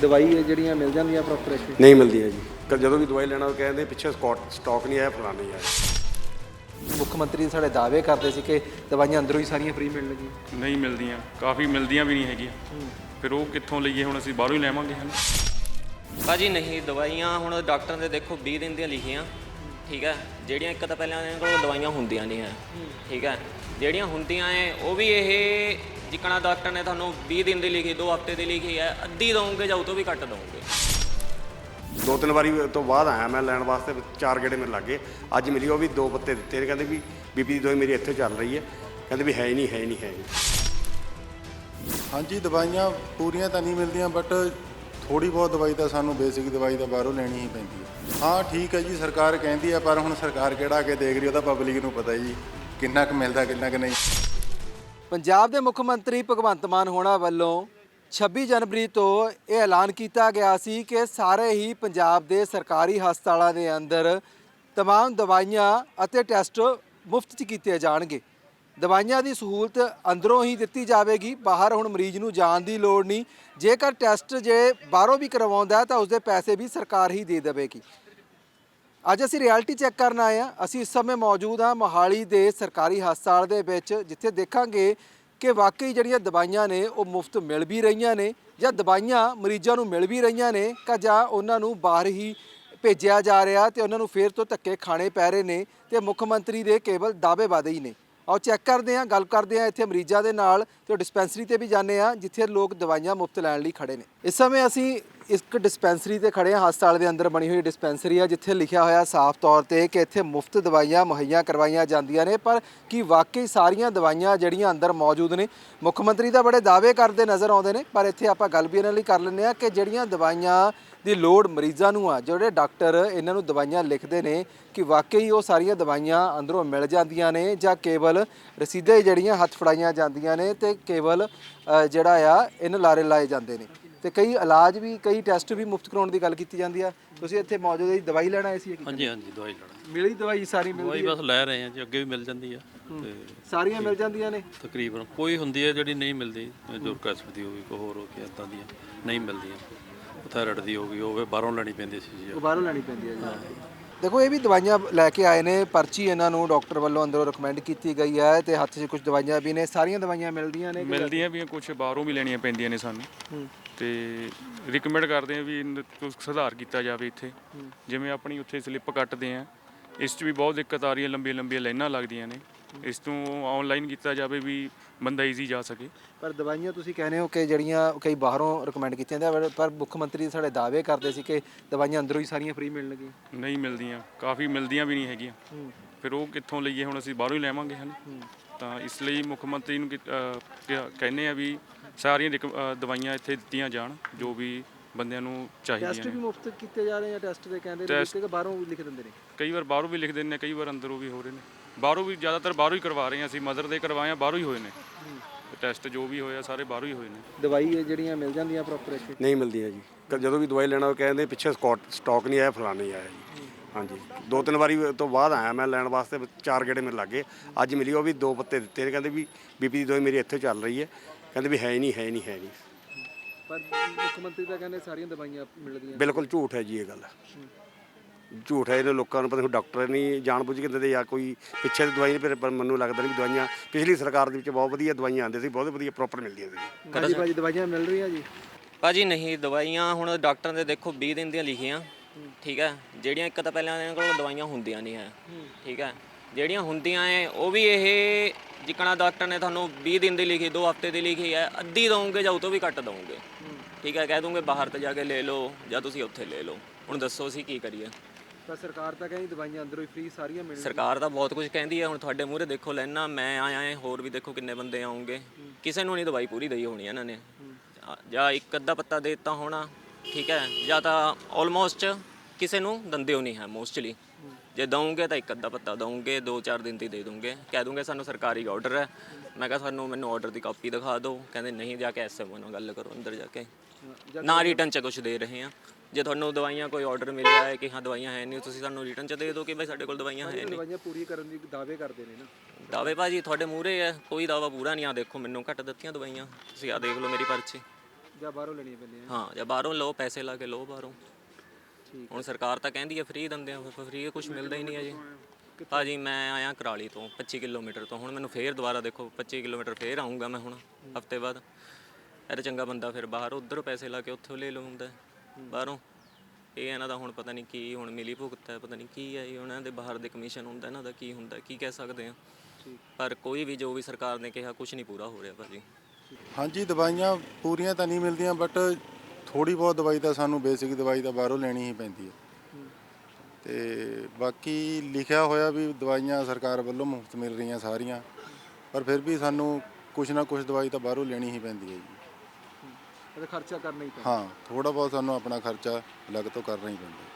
ਦਵਾਈ ਹੈ ਜਿਹੜੀਆਂ ਮਿਲ ਜਾਂਦੀਆਂ ਪ੍ਰੋਪਰ ਇੱਥੇ? ਨਹੀਂ ਮਿਲਦੀ ਹੈ ਜੀ। ਕ- ਜਦੋਂ ਵੀ ਦਵਾਈ ਲੈਣਾ ਉਹ ਕਹਿੰਦੇ ਪਿੱਛੇ ਸਟਾਕ ਸਟਾਕ ਨਹੀਂ ਆਇਆ ਫਲਾਣਾ ਨਹੀਂ ਆਇਆ ਮੁੱਖ ਮੰਤਰੀ ਸਾਡੇ ਦਾਅਵੇ ਕਰਦੇ ਸੀ ਕਿ ਦਵਾਈਆਂ ਅੰਦਰੋਂ ਹੀ ਸਾਰੀਆਂ ਫ੍ਰੀ ਮਿਲਣਗੀਆਂ ਨਹੀਂ ਮਿਲਦੀਆਂ। ਕਾਫੀ ਮਿਲਦੀਆਂ ਵੀ ਨਹੀਂ ਹੈਗੀਆਂ। ਫਿਰ ਉਹ ਕਿੱਥੋਂ ਲਈਏ ਹੁਣ ਅਸੀਂ ਬਾਹਰੋਂ ਹੀ ਲੈਵਾਂਗੇ ਹਨ ਭਾਜੀ ਨਹੀਂ ਦਵਾਈਆਂ ਹੁਣ ਡਾਕਟਰ ਨੇ ਦੇਖੋ 20 ਦਿਨ ਦੀਆਂ ਲਿਖੀਆਂ। ਠੀਕ ਹੈ ਜਿਹੜੀਆਂ ਇੱਕ ਤਾਂ ਪਹਿਲਾਂ ਇਹਨਾਂ ਕੋਲ ਦਵਾਈਆਂ ਹੁੰਦੀਆਂ ਨਹੀਂ ਹੈ ਠੀਕ ਹੈ ਜਿਹੜੀਆਂ ਹੁੰਦੀਆਂ ਐ ਉਹ ਵੀ ਇਹ ਜਿਕਣਾ ਡਾਕਟਰ ਨੇ ਤੁਹਾਨੂੰ 20 ਦਿਨ ਦੀ ਲਿਖੀ 2 ਹਫ਼ਤੇ ਦੀ ਲਿਖੀ ਹੈ ਅੱਧੀ ਦਵੋਗੇ ਜਾਂ ਉਹ ਤੋਂ ਵੀ ਘੱਟ ਦਵੋਗੇ ਦੋ ਤਿੰਨ ਵਾਰੀ ਤੋਂ ਬਾਅਦ ਆਇਆ ਮੈਂ ਲੈਣ ਵਾਸਤੇ ਚਾਰ ਗੇੜੇ ਮੇਰੇ ਲੱਗੇ ਅੱਜ ਮਿਲੀ ਉਹ ਵੀ ਦੋ ਪੱਤੇ ਦਿੱਤੇ ਨੇ ਕਹਿੰਦੇ ਵੀ ਬੀਪੀ ਦੀ ਦਵਾਈ ਮੇਰੀ ਇੱਥੇ ਚੱਲ ਰਹੀ ਹੈ ਕਹਿੰਦੇ ਵੀ ਹੈ ਹੀ ਨਹੀਂ ਹੈ ਹੀ ਨਹੀਂ ਹੈ ਹੀ ਨਹੀਂ। ਹਾਂਜੀ ਦਵਾਈਆਂ ਪੂਰੀਆਂ ਤਾਂ ਨਹੀਂ ਮਿਲਦੀਆਂ ਬਟ ਥੋੜੀ ਬਹੁਤ ਦਵਾਈ ਤਾਂ ਸਾਨੂੰ ਬੇਸਿਕ ਦਵਾਈ ਤਾਂ ਬਾਹਰੋਂ ਲੈਣੀ ਹੀ ਪੈਂਦੀ ਹੈ ਹਾਂ ਠੀਕ ਹੈ ਜੀ ਸਰਕਾਰ ਕਹਿੰਦੀ ਹੈ ਪਰ ਹੁਣ ਸਰਕਾਰ ਕਿਹੜਾ ਕੇ ਦੇਖ ਰਹੀ ਉਹ ਤਾਂ ਪਬਲਿਕ ਨੂੰ ਪਤਾ ਜੀ ਕਿੰਨਾ ਕੁ ਮਿਲਦਾ ਕਿੰਨਾ ਕੁ ਨਹੀਂ ਪੰਜਾਬ ਦੇ ਮੁੱਖ ਮੰਤਰੀ ਭਗਵੰਤ ਮਾਨ ਹੋਣਾ ਵੱਲੋਂ 26 ਜਨਵਰੀ ਤੋਂ ਇਹ ਐਲਾਨ ਕੀਤਾ ਗਿਆ ਸੀ ਕਿ ਸਾਰੇ ਹੀ ਪੰਜਾਬ ਦੇ ਸਰਕਾਰੀ ਹਸਪਤਾਲਾਂ ਦੇ ਅੰਦਰ तमाम ਦਵਾਈਆਂ ਅਤੇ ਟੈਸਟ ਮੁਫਤ 'ਚ ਕੀਤੇ ਜਾਣਗੇ ਦਵਾਈਆਂ ਦੀ ਸਹੂਲਤ ਅੰਦਰੋਂ ਹੀ ਦਿੱਤੀ ਜਾਵੇਗੀ। ਬਾਹਰ ਹੁਣ ਮਰੀਜ਼ ਨੂੰ ਜਾਣ ਦੀ ਲੋੜ ਨਹੀਂ। ਜੇਕਰ ਟੈਸਟ ਜੇ ਬਾਹਰੋਂ ਵੀ ਕਰਵਾਉਂਦਾ ਤਾਂ ਉਸਦੇ ਪੈਸੇ ਵੀ ਸਰਕਾਰ ਹੀ ਦੇ ਦੇਵੇਗੀ। ਅੱਜ ਅਸੀਂ ਰਿਐਲਿਟੀ ਚੈੱਕ ਕਰਨ ਆਏ ਹਾਂ। ਅਸੀਂ ਇਸ ਸਮੇਂ ਮੌਜੂਦ ਹਾਂ ਮੋਹਾਲੀ ਦੇ ਸਰਕਾਰੀ ਹਸਪਤਾਲ ਦੇ ਵਿੱਚ, ਜਿੱਥੇ ਦੇਖਾਂਗੇ ਕਿ ਵਾਕਈ ਜਿਹੜੀਆਂ ਦਵਾਈਆਂ ਨੇ, ਉਹ ਮੁਫਤ ਮਿਲ ਵੀ ਰਹੀਆਂ ਨੇ ਜਾਂ ਦਵਾਈਆਂ ਮਰੀਜ਼ਾਂ ਨੂੰ ਮਿਲ ਵੀ ਰਹੀਆਂ ਨੇ ਕਿ ਜਾਂ ਉਹਨਾਂ ਨੂੰ ਬਾਹਰ ਹੀ ਭੇਜਿਆ ਜਾ ਰਿਹਾ ਤੇ ਉਹਨਾਂ ਨੂੰ ਫੇਰ ਤੋਂ ਧੱਕੇ ਖਾਣੇ ਪੈ ਰਹੇ ਨੇ ਤੇ ਮੁੱਖ ਮੰਤਰੀ ਦੇ ਕੇਵਲ ਦਾਅਵੇ ਦਾਅਵੇਵਾਦੇ ਹੀ ਨੇ। ਆਓ ਚੈੱਕ ਕਰਦੇ ਹਾਂ, ਗੱਲ ਕਰਦੇ ਹਾਂ ਇੱਥੇ ਮਰੀਜ਼ਾਂ ਦੇ ਨਾਲ ਤੇ ਡਿਸਪੈਂਸਰੀ ਤੇ ਵੀ ਜਾਂਦੇ ਹਾਂ, ਜਿੱਥੇ ਲੋਕ ਦਵਾਈਆਂ ਮੁਫਤ ਲੈਣ ਲਈ ਖੜੇ ਨੇ। ਇਸ ਸਮੇਂ ਅਸੀਂ ਇੱਕ ਡਿਸਪੈਂਸਰੀ ਤੇ ਖੜੇ ਹਾਂ, ਹਸਪਤਾਲ ਦੇ ਅੰਦਰ ਬਣੀ ਹੋਈ ਡਿਸਪੈਂਸਰੀ ਆ, ਜਿੱਥੇ ਲਿਖਿਆ ਹੋਇਆ ਸਾਫ਼ ਤੌਰ ਤੇ ਕਿ ਇੱਥੇ ਮੁਫਤ ਦਵਾਈਆਂ ਮੁਹੱਈਆ ਕਰਵਾਈਆਂ ਜਾਂਦੀਆਂ ਨੇ, ਪਰ ਕੀ ਵਾਕਈ ਸਾਰੀਆਂ ਦਵਾਈਆਂ ਜਿਹੜੀਆਂ ਅੰਦਰ ਮੌਜੂਦ ਨੇ, ਮੁੱਖ ਮੰਤਰੀ ਦਾ ਬੜੇ ਦਾਅਵੇ ਕਰਦੇ ਨਜ਼ਰ ਆਉਂਦੇ ਨੇ, ਪਰ ਇੱਥੇ ਆਪਾਂ ਗੱਲ ਵੀ ਇਹਨਾਂ ਲਈ ਕਰ ਲੈਂਦੇ ਆ ਕਿ ਜਿਹੜੀਆਂ ਦਵਾਈਆਂ ਦੀ ਲੋੜ ਮਰੀਜ਼ਾਂ ਨੂੰ ਆ। ਜਿਹੜੇ ਡਾਕਟਰ ਇਹਨਾਂ ਨੂੰ ਦਵਾਈਆਂ ਲਿਖਦੇ ਨੇ ਕਿ ਵਾਕਈ ਉਹ ਸਾਰੀਆਂ ਦਵਾਈਆਂ ਅੰਦਰੋਂ ਮਿਲ ਜਾਂਦੀਆਂ ਨੇ ਜਾਂ ਕੇਵਲ ਰਸੀਦਾਂ ਜਿਹੜੀਆਂ ਹੱਥ ਫੜਾਈਆਂ ਜਾਂਦੀਆਂ ਨੇ ਤੇ ਕੇਵਲ ਜਿਹੜਾ ਆ ਇਹਨਾਂ ਲਾਰੇ ਲਾਏ ਜਾਂਦੇ ਨੇ। ਤੇ ਕਈ ਇਲਾਜ ਵੀ ਕਈ ਟੈਸਟ ਵੀ ਮੁਫਤ ਕਰਾਉਣ ਦੀ ਗੱਲ ਕੀਤੀ ਜਾਂਦੀ ਆ। ਤੁਸੀਂ ਇੱਥੇ ਮੌਜੂਦ ਹੈ ਦਵਾਈ ਲੈਣ ਆਏ ਸੀ ਹਾਂਜੀ ਹਾਂਜੀ ਦਵਾਈ ਲੈਣਾ। ਮਿਲੀ ਦਵਾਈ ਸਾਰੀ ਦਵਾਈ ਮਿਲਦੀ ਹੈ ਬਸ ਲੈ ਰਹੇ ਹਾਂ ਜੀ ਅੱਗੇ ਵੀ ਮਿਲ ਜਾਂਦੀ ਆ। ਤੇ ਸਾਰੀਆਂ ਮਿਲ ਜਾਂਦੀਆਂ ਨੇ? ਤਕਰੀਬਨ ਕੋਈ ਹੁੰਦੀ ਹੈ ਜਿਹੜੀ ਨਹੀਂ ਮਿਲਦੀ ਜੋ ਕੈਸਪ ਦੀ ਹੋਵੇ ਕੋਈ ਹੋਰ ਹੋ ਕੇ ਇਦਾਂ ਦੀਆਂ ਨਹੀਂ ਮਿਲਦੀਆਂ। ਥਾਇਰਾਇਡ ਦੀ ਹੋ ਗਈ ਹੋਵੇ ਬਾਹਰੋਂ ਲੈਣੀ ਪੈਂਦੀ ਸੀ ਜੀ ਉਹ। ਬਾਹਰੋਂ ਲੈਣੀ ਪੈਂਦੀ ਹੈ ਜੀ। ਦੇਖੋ ਇਹ ਵੀ ਦਵਾਈਆਂ ਲੈ ਕੇ ਆਏ ਨੇ ਪਰਚੀ ਇਹਨਾਂ ਨੂੰ ਡਾਕਟਰ ਵੱਲੋਂ ਅੰਦਰੋਂ ਰეკਮੈਂਡ ਕੀਤੀ ਗਈ ਹੈ ਤੇ ਹੱਥ 'ਚ ਕੁਝ ਦਵਾਈਆਂ ਵੀ ਨੇ ਸਾਰੀਆਂ ਦਵਾਈਆਂ ਮਿਲਦੀਆਂ ਨੇ ਕਿ- ਮਿਲਦੀਆਂ ਵੀ ਕੁਝ ਬਾਹਰੋਂ ਵੀ ਲੈਣੀਆਂ ਪੈਂਦੀਆਂ ਨੇ ਸਾਨੂੰ। ਤੇ ਰਿਕਮੈਂਡ ਕਰਦੇ ਆ ਵੀ ਇਹਨਾਂ ਸੁਧਾਰ ਕੀਤਾ ਜਾਵੇ ਇੱਥੇ। ਜਿਵੇਂ ਆਪਣੀ ਉੱਥੇ ਸਲਿੱਪ ਕੱਟਦੇ ਆ ਇਸ 'ਚ ਵੀ ਬਹੁਤ ਦਿੱਕਤ ਆ ਰਹੀ ਹੈ ਲੰਬੀਆਂ ਲੰਬੀਆਂ ਲਾਈਨਾਂ ਲੱਗਦੀਆਂ ਨੇ। ਇਸ ਤੋਂ ਆਨਲਾਈਨ ਕੀਤਾ ਜਾਵੇ ਵੀ ਬੰਦਾ ਈਜ਼ੀ ਜਾ ਸਕੇ। ਪਰ ਦਵਾਈਆਂ ਤੁਸੀਂ ਕਹਿੰਦੇ ਹੋ ਕਿ ਜਿਹੜੀਆਂ ਕਈ ਬਾਹਰੋਂ ਰეკਮੈਂਡ ਕੀਤੀਆਂ ਜਾਂਦੀਆਂ ਪਰ ਮੁੱਖ ਮੰਤਰੀ ਸਾਡੇ ਦਾਅਵੇ ਕਰਦੇ ਸੀ ਕਿ ਦਵਾਈਆਂ ਅੰਦਰੋਂ ਹੀ ਸਾਰੀਆਂ ਫ੍ਰੀ ਮਿਲਣਗੀਆਂ। ਨਹੀਂ ਮਿਲਦੀਆਂ ਕਾਫੀ ਮਿਲਦੀਆਂ ਵੀ ਨਹੀਂ ਹੈਗੀਆਂ। ਫਿਰ ਉਹ ਕਿੱਥੋਂ ਲਈਏ ਹੁਣ ਅਸੀਂ ਬਾਹਰੋਂ ਹੀ ਲੈਵਾਂਗੇ ਹਨ? ਤਾਂ ਇਸ ਲਈ ਮੁੱਖ ਮੰਤਰੀ ਨੂੰ ਕਿ- ਅਹ ਕਿਹਾ- ਕਹਿੰਦੇ ਆ ਵੀ ਸਾਰੀਆਂ ਰਿਕ- ਅਹ ਦਵਾਈਆਂ ਇੱਥੇ ਦਿੱਤੀਆਂ ਜਾਣ ਜੋ ਵੀ ਬੰਦਿਆਂ ਨੂੰ ਟੈਸਟ ਚਾਹੀਦੀਆਂ ਵੀ ਨੇ। ਮੁਫਤ ਕੀਤੇ ਜਾ ਰਹੇ ਆ ਟੈਸਟ ਦੇ ਕਹਿੰਦੇ ਨੇ ਕਿ ਬਾਹਰੋਂ ਵੀ ਲਿਖ ਦਿੰਦੇ ਨੇ? ਕਈ ਵਾਰ ਬਾਹਰੋਂ ਵੀ ਲਿਖ ਦਿੰਦੇ ਨੇ ਕਈ ਵਾਰ ਅੰਦਰੋਂ ਵੀ ਹੋ ਰਹੇ ਨੇ। ਬਾਹਰੋਂ ਵੀ ਜ਼ਿਆਦਾਤਰ ਬਾਹਰੋਂ ਹੀ ਕਰਵਾ ਰਹੇ ਹਾਂ ਅਸੀਂ ਮਦਰ ਦੇ ਕਰਵਾਏ ਆ ਬਾਹਰੋਂ ਹੀ ਹੋਏ ਨੇ। ਟੈਸਟ ਜੋ ਵੀ ਹੋਇਆ ਸਾਰੇ ਬਾਹਰੋਂ ਹੀ ਹੋਏ ਨੇ। ਦਵਾਈ ਜਿਹੜੀਆਂ ਮਿਲ ਜਾਂਦੀਆਂ ਪ੍ਰੋਪਰ ਇੱਥੇ? ਨਹੀਂ ਮਿਲਦੀ ਹੈ ਜੀ। ਕ- ਜਦੋਂ ਵੀ ਦਵਾਈ ਲੈਣਾ ਉਹ ਕਹਿੰਦੇ ਪਿੱਛੇ ਸਟਾਕ ਸਟਾਕ ਨਹੀਂ ਆਇਆ ਫਲਾਣਾ ਨਹੀਂ ਆਇਆ ਜੀ। ਹਾਂਜੀ। ਦੋ ਤਿੰਨ ਵਾਰੀ ਤੋਂ ਬਾਅਦ ਆਇਆ ਮੈਂ ਲੈਣ ਵਾਸਤੇ ਚਾਰ ਗੇੜੇ ਮੇਰੇ ਲੱਗੇ ਅੱਜ ਮਿਲੀ ਉਹ ਵੀ ਦੋ ਪੱਤੇ ਦਿੱਤੇ ਨੇ ਕਹਿੰਦੇ ਵੀ ਬੀਪੀ ਦੀ ਦਵਾਈ ਮੇਰੀ ਇੱਥੇ ਚੱਲ ਰਹੀ ਹੈ। ਕਹਿੰਦੇ ਵੀ ਹੈ ਹੀ ਨਹੀਂ ਹੈ ਹੀ ਨਹੀਂ ਹੈ ਹੀ ਨਹੀਂ। ਪਰ ਮੁੱਖ ਮੰਤਰੀ ਤਾਂ ਕਹਿੰਦੇ ਸਾਰੀਆਂ ਦਵਾਈਆਂ ਮਿਲਦੀਆਂ ਬਿਲਕੁਲ ਝੂਠ ਹੈ ਜੀ ਇਹ ਗੱਲ। ਝੂਠ ਹੈ ਇਹਨਾਂ ਲੋਕਾਂ ਨੂੰ ਪਤਾ ਨਹੀਂ ਡਾਕਟਰ ਨਹੀਂ ਜਾਣ ਬੁੱਝ ਕੇ ਦਿੰਦੇ ਜਾਂ ਕੋਈ ਪਿੱਛੇ ਦੀ ਦਵਾਈ ਨਹੀਂ ਪਰ- ਮੈਨੂੰ ਲੱਗਦਾ ਨਹੀਂ ਵੀ ਦਵਾਈਆਂ ਪਿਛਲੀ ਸਰਕਾਰ ਦੇ ਵਿੱਚ ਬਹੁਤ ਵਧੀਆ ਦਵਾਈਆਂ ਆਉਂਦੀਆਂ ਸੀ ਬਹੁਤ ਵਧੀਆ ਪ੍ਰੋਪਰ ਮਿਲਦੀਆਂ ਸੀ ਹਾਂਜੀ ਭਾਜੀ ਦਵਾਈਆਂ ਮਿਲ ਰਹੀਆਂ ਜੀ? ਭਾਜੀ ਨਹੀਂ ਦਵਾਈਆਂ ਹੁਣ ਡਾਕਟਰ ਨੇ ਦੇਖੋ 20 ਦਿਨ ਦੀਆਂ ਲਿਖੀਆਂ ਠੀਕ ਹੈ? ਜਿਹੜੀਆਂ ਇੱਕ ਤਾਂ ਪਹਿਲਾਂ ਇਹਨਾਂ ਕੋਲ ਦਵਾਈਆਂ ਹੁੰਦੀਆਂ ਨਹੀਂ ਹੈ ਠੀਕ ਹੈ? ਜਿਹੜੀਆਂ ਹੁੰਦੀਆਂ ਐ ਉਹ ਵੀ ਇਹ ਜਿਕਣਾ ਡਾਕਟਰ ਨੇ ਤੁਹਾਨੂੰ 20 ਦਿਨ ਦੀ ਲਿਖੀ 2 ਹਫ਼ਤੇ ਦੀ ਲਿਖੀ ਹੈ ਅੱਧੀ ਦਵੋਗੇ ਜਾਂ ਉਹ ਤੋਂ ਵੀ ਘੱਟ ਦਵੋਗੇ ਠੀਕ ਹੈ ਕਹਿ ਦੂੰਗੇ ਬਾਹਰ ਤੇ ਜਾ ਕੇ ਲੈ ਲਓ ਜਾਂ ਤੁਸੀਂ ਉੱਥੇ ਲੈ ਲਓ। ਹੁਣ ਦੱਸੋ ਅਸੀਂ ਕੀ ਕਰੀਏ? ਪਰ ਸਰਕਾਰ ਤਾਂ ਕਹਿੰਦੀ ਦਵਾਈਆਂ ਅੰਦਰੋਂ ਹੀ ਫ੍ਰੀ ਸਾਰੀਆਂ ਮਿਲਣ ਸਰਕਾਰ ਤਾਂ ਬਹੁਤ ਕੁਝ ਕਹਿੰਦੀ ਹੈ ਹੁਣ ਤੁਹਾਡੇ ਮੂਹਰੇ ਦੇਖੋ ਲੈਣਾ ਮੈਂ ਆਇਆ ਹਾਂ ਹੋਰ ਵੀ ਦੇਖੋ ਕਿੰਨੇ ਬੰਦੇ ਆਉਂਗੇ ਕਿਸੇ ਨੂੰ ਨਹੀਂ ਦਵਾਈ ਪੂਰੀ ਦਈ ਹੋਣੀ ਇਹਨਾਂ ਨੇ। ਜਾਂ ਇੱਕ ਅੱਧਾ ਪੱਤਾ ਦੇ ਦਿੱਤਾ ਹੋਣਾ ਠੀਕ ਹੈ ਜਾਂ ਤਾਂ ਆਲਮੋਸਟ ਕਿਸੇ ਨੂੰ ਦੰਦੇ ਹੋ ਨਹੀਂ ਹੈ। ਮੋਸਟਲੀ ਜੇ ਦਊਂਗੇ ਤਾਂ ਇੱਕ ਅੱਧਾ ਪੱਤਾ ਦਊਂਗੇ 2-4 ਦਿਨ ਤੇ ਦੇ ਦੂੰਗੇ ਕਹਿ ਦੂੰਗੇ ਸਾਨੂੰ ਸਰਕਾਰੀ ਆਰਡਰ ਹੈ। ਮੈਂ ਕਿਹਾ ਸਾਨੂੰ ਮੈਨੂੰ ਆਰਡਰ ਦੀ ਕਾਪੀ ਦਿਖਾ ਦਿਓ। ਕਹਿੰਦੇ ਨਹੀਂ ਜਾ ਕੇ ਐਸਐਮਓ ਨਾਲ ਗੱਲ ਕਰੋ ਅੰਦਰ ਜਾ ਕੇ। ਨਾ ਰਿਟਰਨ ਚ ਕੁਝ ਦੇ ਰਹੇ ਆ ਜੇ ਤੁਹਾਨੂੰ ਦਵਾਈਆਂ ਕੋਈ ਆਰਡਰ ਮਿਲਿਆ ਹੈ ਕਿ ਹਾਂ ਦਵਾਈਆਂ ਹੈ ਨਹੀਂ ਤੁਸੀਂ ਸਾਨੂੰ ਰਿਟਰਨ ਚ ਦੇ ਦਿਓ ਕਿ ਭਾਈ ਸਾਡੇ ਕੋਲ ਦਵਾਈਆਂ ਹੈ ਨਹੀਂ। ਦਵਾਈਆਂ ਪੂਰੀ ਕਰਨ ਦੀ ਦਾਅਵੇ ਕਰਦੇ ਨੇ ਨਾ। ਦਾਅਵੇ ਭਾਜੀ ਤੁਹਾਡੇ ਮੂਹਰੇ ਹੈ ਕੋਈ ਦਾਵਾ ਪੂਰਾ ਨਹੀਂ ਆ ਦੇਖੋ ਮੈਨੂੰ ਘੱਟ ਦਿੱਤੀਆਂ ਦਵਾਈਆਂ ਤੁਸੀਂ ਆ ਦੇਖ ਲਓ ਮੇਰੀ ਪਰਚੀ। ਜਾਂ ਬਾਹਰੋਂ ਲੈਣੀਆਂ ਪੈਂਦੀਆਂ ਹਾਂ ਜਾਂ ਬਾਹਰੋਂ ਲਓ ਪੈਸੇ ਲਾ ਕੇ ਲਓ ਬਾਹਰੋਂ। ਠੀਕ। ਹੁਣ ਸਰਕਾਰ ਤਾਂ ਕਹਿੰਦੀ ਹੈ ਫ੍ਰੀ ਦਿੰਦੇ ਆ ਫ੍ਰੀ ਕੁਝ ਮਿਲਦਾ ਹੀ ਨਹੀਂ ਹੈ ਜੀ। ਭਾਜੀ ਮੈਂ ਆਇਆ ਕਰਾਲੀ ਤੋਂ 25 ਕਿਲੋਮੀਟਰ ਤੋਂ ਹੁਣ ਮੈਨੂੰ ਫੇਰ ਦੁਬਾਰਾ ਦੇਖੋ 25 ਕਿਲੋਮੀਟਰ ਫੇਰ ਆਉਂਗਾ ਮੈਂ ਹੁਣ ਹਫ਼ਤੇ ਬਾਅਦ। ਇਹ ਚੰਗਾ ਬੰਦਾ ਫਿਰ ਬਾਹਰ ਉਧਰੋਂ ਪੈਸੇ ਲਾ ਕੇ ਉੱਥੋਂ ਲੈ ਲਵਾਉਂਦਾ ਬਾਹਰੋਂ। ਇਹ ਇਹਨਾਂ ਦਾ ਹੁਣ ਪਤਾ ਨਹੀਂ ਕੀ ਹੁਣ ਮਿਲੀ ਭੁਗਤ ਹੈ ਪਤਾ ਨਹੀਂ ਕੀ ਹੈ। ਇਹ ਉਹਨਾਂ ਦੇ ਬਾਹਰ ਦੇ ਕਮਿਸ਼ਨ ਹੁੰਦਾ ਇਹਨਾਂ ਦਾ ਕੀ ਹੁੰਦਾ ਕੀ ਕਹਿ ਸਕਦੇ ਆ ਪਰ ਕੋਈ ਵੀ ਜੋ ਵੀ ਸਰਕਾਰ ਨੇ ਕਿਹਾ ਕੁਝ ਨਹੀਂ ਪੂਰਾ ਹੋ ਰਿਹਾ ਭਾਜੀ। ਹਾਂਜੀ ਦਵਾਈਆਂ ਪੂਰੀਆਂ ਤਾਂ ਨਹੀਂ ਮਿਲਦੀਆਂ ਬਟ ਥੋੜੀ ਬਹੁਤ ਦਵਾਈ ਤਾਂ ਸਾਨੂੰ ਬੇਸਿਕ ਦਵਾਈ ਤਾਂ ਬਾਹਰੋਂ ਲੈਣੀ ਹੀ ਪੈਂਦੀ ਹੈ। ਤੇ ਬਾਕੀ ਲਿਖਿਆ ਹੋਇਆ ਵੀ ਦਵਾਈਆਂ ਸਰਕਾਰ ਵੱਲੋਂ ਮੁਫਤ ਮਿਲ ਰਹੀਆਂ ਸਾਰੀਆਂ ਪਰ ਫਿਰ ਵੀ ਸਾਨੂੰ ਕੁਝ ਨਾ ਕੁਝ ਦਵਾਈ ਤਾਂ ਬਾਹਰੋਂ ਲੈਣੀ ਹੀ ਪੈਂਦੀ ਹੈ ਜੀ। ਇਹਦਾ ਖਰਚਾ ਕਰਨਾ ਹੀ ਪੈਂਦਾ। ਹਾਂ ਥੋੜਾ ਬਹੁਤ ਸਾਨੂੰ ਆਪਣਾ ਖਰਚਾ ਅਲੱਗ ਤੋਂ ਕਰਨਾ ਹੀ ਪੈਂਦਾ।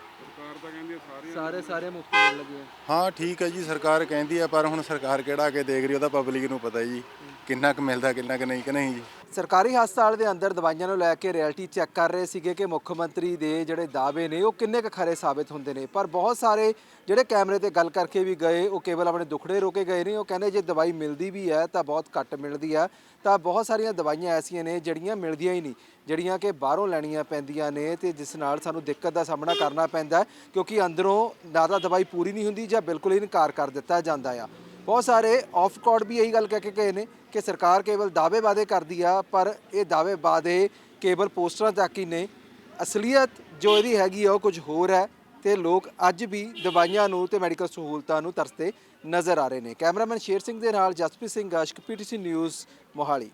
ਸਾਰੇ ਸਾਰੇ ਮੁਫਤ ਮਿਲਣ ਲੱਗੇ ਆ ਹਾਂ ਠੀਕ ਹੈ ਜੀ ਸਰਕਾਰ ਕਹਿੰਦੀ ਹੈ ਪਰ ਹੁਣ ਸਰਕਾਰ ਕਿਹੜਾ ਕੇ ਦੇਖ ਰਹੀ ਉਹਦਾ ਪਬਲਿਕ ਨੂੰ ਪਤਾ ਜੀ ਕਿੰਨਾ ਕੁ ਮਿਲਦਾ, ਕਿੰਨਾ ਕੁ ਨਹੀਂ, ਕਿ ਨਹੀਂ ਜੀ? ਸਰਕਾਰੀ ਹਸਪਤਾਲ ਦੇ ਅੰਦਰ ਦਵਾਈਆਂ ਨੂੰ ਲੈ ਕੇ ਰਿਐਲਿਟੀ ਚੈੱਕ ਕਰ ਰਹੇ ਸੀਗੇ ਕਿ ਮੁੱਖ ਮੰਤਰੀ ਦੇ ਜਿਹੜੇ ਦਾਅਵੇ ਨੇ, ਉਹ ਕਿੰਨੇ ਕੁ ਖਰੇ ਸਾਬਿਤ ਹੁੰਦੇ ਨੇ। ਪਰ ਬਹੁਤ ਸਾਰੇ ਜਿਹੜੇ ਕੈਮਰੇ ਤੇ ਗੱਲ ਕਰਕੇ ਵੀ ਗਏ, ਉਹ ਕੇਵਲ ਆਪਣੇ ਦੁਖੜੇ ਰੋਕੇ ਗਏ ਨੇ। ਉਹ ਕਹਿੰਦੇ ਜੇ ਦਵਾਈ ਮਿਲਦੀ ਵੀ ਹੈ, ਤਾਂ ਬਹੁਤ ਘੱਟ ਮਿਲਦੀ ਆ ਤਾਂ ਬਹੁਤ ਸਾਰੀਆਂ ਦਵਾਈਆਂ ਐਸੀਆਂ ਨੇ, ਜਿਹੜੀਆਂ ਮਿਲਦੀਆਂ ਹੀ ਨਹੀਂ, ਜਿਹੜੀਆਂ ਕਿ ਬਾਹਰੋਂ ਲੈਣੀਆਂ ਪੈਂਦੀਆਂ ਨੇ ਤੇ ਜਿਸ ਨਾਲ ਸਾਨੂੰ ਦਿੱਕਤ ਦਾ ਸਾਹਮਣਾ ਕਰਨਾ ਪੈਂਦਾ ਕਿਉਂਕਿ ਅੰਦਰੋਂ ਨਾ ਤਾਂ ਦਵਾਈ ਪੂਰੀ ਨਹੀਂ ਹੁੰਦੀ ਜਾਂ ਬਿਲਕੁਲ ਹੀ ਇਨਕਾਰ ਕਰ ਦਿੱਤਾ ਜਾਂਦਾ ਆ। ਬਹੁਤ ਸਾਰੇ ਆਫ ਕੋਰਟ ਵੀ ਇਹੀ ਗੱਲ ਕਹਿ ਕੇ ਗਏ ਨੇ ਕਿ ਸਰਕਾਰ ਕੇਵਲ ਦਾਅਵੇ ਵਾਅਦੇ ਕਰਦੀ ਆ, ਪਰ ਇਹ ਦਾਅਵੇ ਵਾਅਦੇ ਕੇਵਲ ਪੋਸਟਰਾਂ ਤੱਕ ਹੀ ਨੇ। ਅਸਲੀਅਤ ਜੋ ਇਹਦੀ ਹੈਗੀ ਆ, ਉਹ ਕੁਝ ਹੋਰ ਹੈ ਤੇ ਲੋਕ ਅੱਜ ਵੀ ਦਵਾਈਆਂ ਨੂੰ ਤੇ ਮੈਡੀਕਲ ਸਹੂਲਤਾਂ ਨੂੰ ਤਰਸਦੇ ਨਜ਼ਰ ਆ ਰਹੇ ਨੇ। ਕੈਮਰਾਮੈਨ ਸ਼ੇਰ ਸਿੰਘ ਦੇ ਨਾਲ ਜਸਪ੍ਰੀਤ ਸਿੰਘ ਗਾਸ਼ਕ ਪੀਟੀਸੀ ਨਿਊਜ਼ ਮੋਹਾਲੀ।